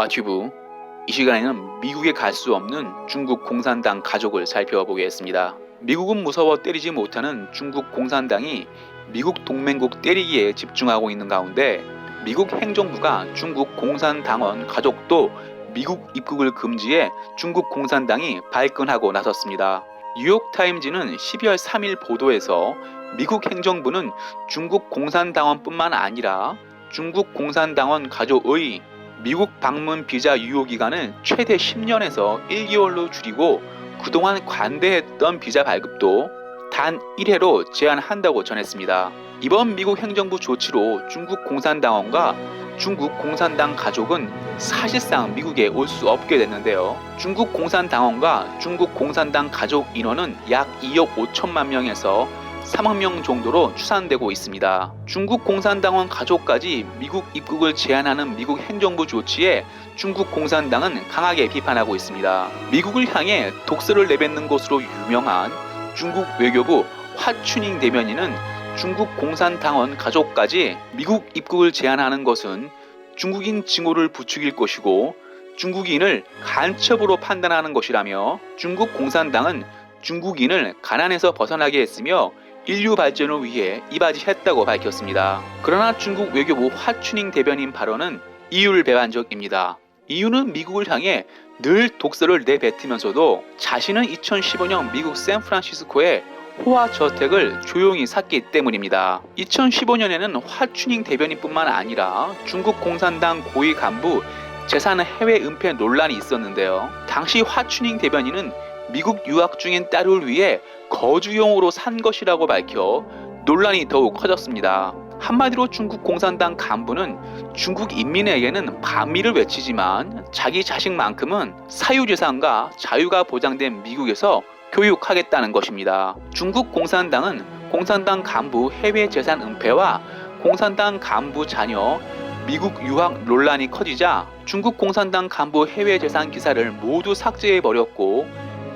와튜브 이 시간에는 미국에 갈 수 없는 중국 공산당 가족을 살펴보겠습니다. 미국은 무서워 때리지 못하는 중국 공산당이 미국 동맹국 때리기에 집중하고 있는 가운데 미국 행정부가 중국 공산당원 가족도 미국 입국을 금지해 중국 공산당이 발끈하고 나섰습니다. 뉴욕타임즈는 12월 3일 보도에서 미국 행정부는 중국 공산당원뿐만 아니라 중국 공산당원 가족의 미국 방문 비자 유효 기간을 최대 10년에서 1개월로 줄이고 그동안 관대했던 비자 발급도 단 1회로 제한한다고 전했습니다. 이번 미국 행정부 조치로 중국 공산당원과 중국 공산당 가족은 사실상 미국에 올 수 없게 됐는데요. 중국 공산당원과 중국 공산당 가족 인원은 약 2억 5천만 명에서 3억 명 정도로 추산되고 있습니다. 중국 공산당원 가족까지 미국 입국을 제한하는 미국 행정부 조치에 중국 공산당은 강하게 비판하고 있습니다. 미국을 향해 독서를 내뱉는 것으로 유명한 중국 외교부 화춘잉 대변인은 중국 공산당원 가족까지 미국 입국을 제한하는 것은 중국인 징후를 부추길 것이고 중국인을 간첩으로 판단하는 것이라며 중국 공산당은 중국인을 가난에서 벗어나게 했으며 인류 발전을 위해 이바지했다고 밝혔습니다. 그러나 중국 외교부 화춘잉 대변인 발언은 이율배반적입니다. 이유는 미국을 향해 늘 독서를 내뱉으면서도 자신은 2015년 미국 샌프란시스코에 호화 저택을 조용히 샀기 때문입니다. 2015년에는 화춘잉 대변인뿐만 아니라 중국 공산당 고위 간부 재산 해외 은폐 논란이 있었는데요. 당시 화춘잉 대변인은 미국 유학 중인 딸을 위해 거주용으로 산 것이라고 밝혀 논란이 더욱 커졌습니다. 한마디로 중국 공산당 간부는 중국 인민에게는 반미를 외치지만 자기 자식만큼은 사유재산과 자유가 보장된 미국에서 교육하겠다는 것입니다. 중국 공산당은 공산당 간부 해외 재산 은폐와 공산당 간부 자녀 미국 유학 논란이 커지자 중국 공산당 간부 해외 재산 기사를 모두 삭제해 버렸고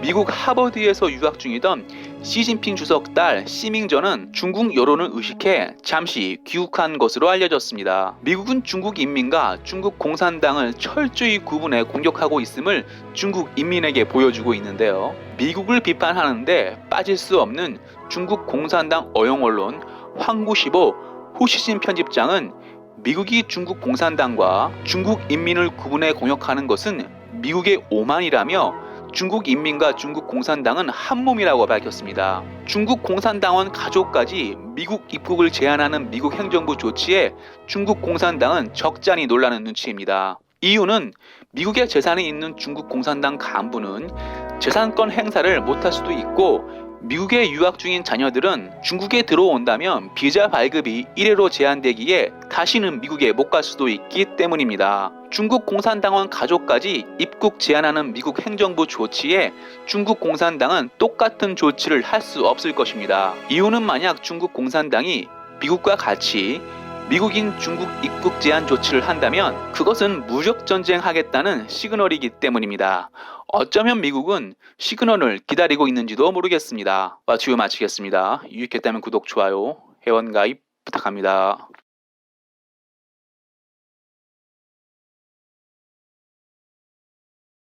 미국 하버드에서 유학 중이던 시진핑 주석 딸 시밍전은 중국 여론을 의식해 잠시 귀국한 것으로 알려졌습니다. 미국은 중국 인민과 중국 공산당을 철저히 구분해 공격하고 있음을 중국 인민에게 보여주고 있는데요. 미국을 비판하는데 빠질 수 없는 중국 공산당 어용 언론 황구시보 후시진 편집장은 미국이 중국 공산당과 중국 인민을 구분해 공격하는 것은 미국의 오만이라며 중국 인민과 중국 공산당은 한 몸이라고 밝혔습니다. 중국 공산당원 가족까지 미국 입국을 제한하는 미국 행정부 조치에 중국 공산당은 적잖이 놀라는 눈치입니다. 이유는 미국의 재산이 있는 중국 공산당 간부는 재산권 행사를 못할 수도 있고 미국에 유학 중인 자녀들은 중국에 들어온다면 비자 발급이 1회로 제한되기에 다시는 미국에 못 갈 수도 있기 때문입니다. 중국 공산당원 가족까지 입국 제한하는 미국 행정부 조치에 중국 공산당은 똑같은 조치를 할 수 없을 것입니다. 이유는 만약 중국 공산당이 미국과 같이 미국인 중국 입국 제한 조치를 한다면 그것은 무력 전쟁하겠다는 시그널이기 때문입니다. 어쩌면 미국은 시그널을 기다리고 있는지도 모르겠습니다. 마치고 마치겠습니다. 유익했다면 구독, 좋아요, 회원 가입 부탁합니다.